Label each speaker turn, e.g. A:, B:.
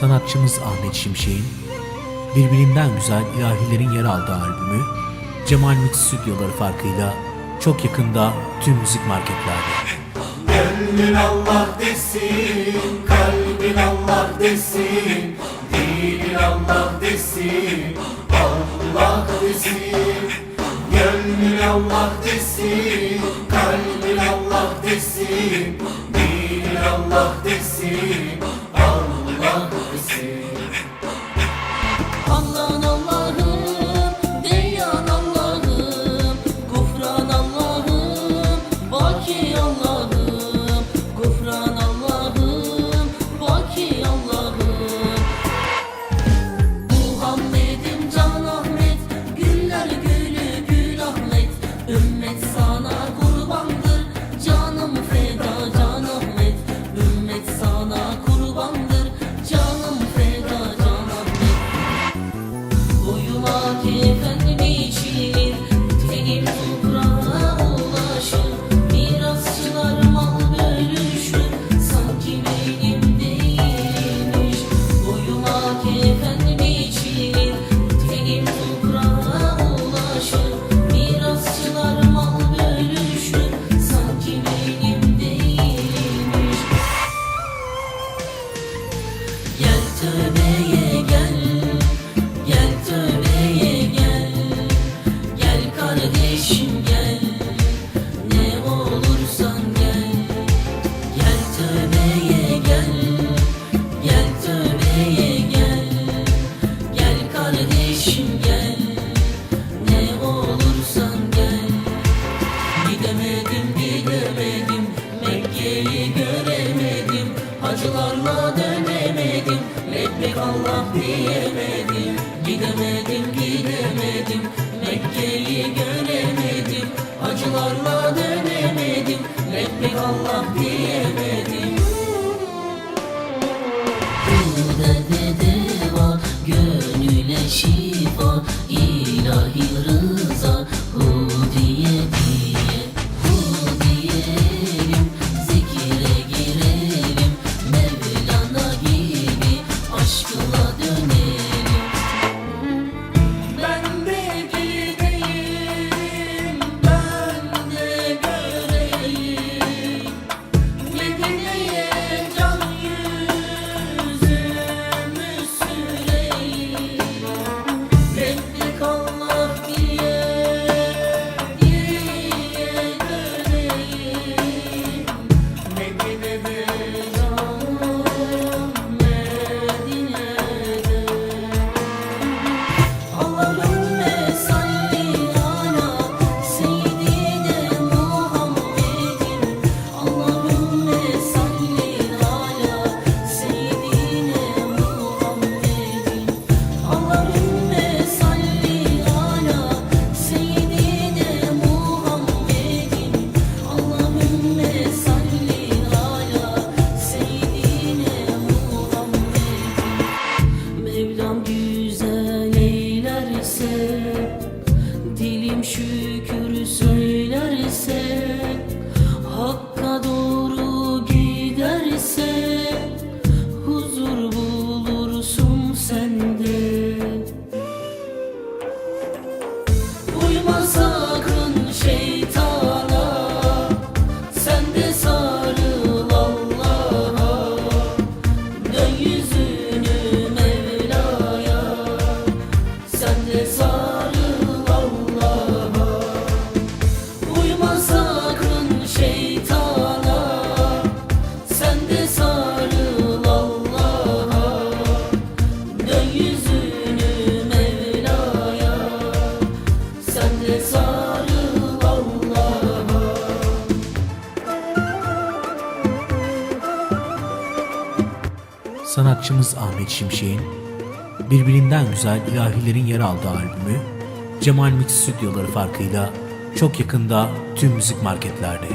A: sanatçımız Ahmet Şimşek'in birbirinden güzel ilahilerin yer aldığı albümü Cemal Mix stüdyoları farkıyla çok yakında tüm müzik marketlerde.
B: Gönlün Allah desin, kalbin Allah desin, dilin Allah desin, Allah desin. Gönlün Allah desin, kalbin Allah desin,
C: kimseyi göremedim Acılarla dönemedim Lebbek Allah diyemedim Gidemedim gidemedim Mekke'yi göremedim Acılarla dönemedim Lebbek Allah diyemedim. irmãos
A: sanatçımız Ahmet Şimşek'in birbirinden güzel ilahilerin yer aldığı albümü Cemal Mix stüdyoları farkıyla çok yakında tüm müzik marketlerde.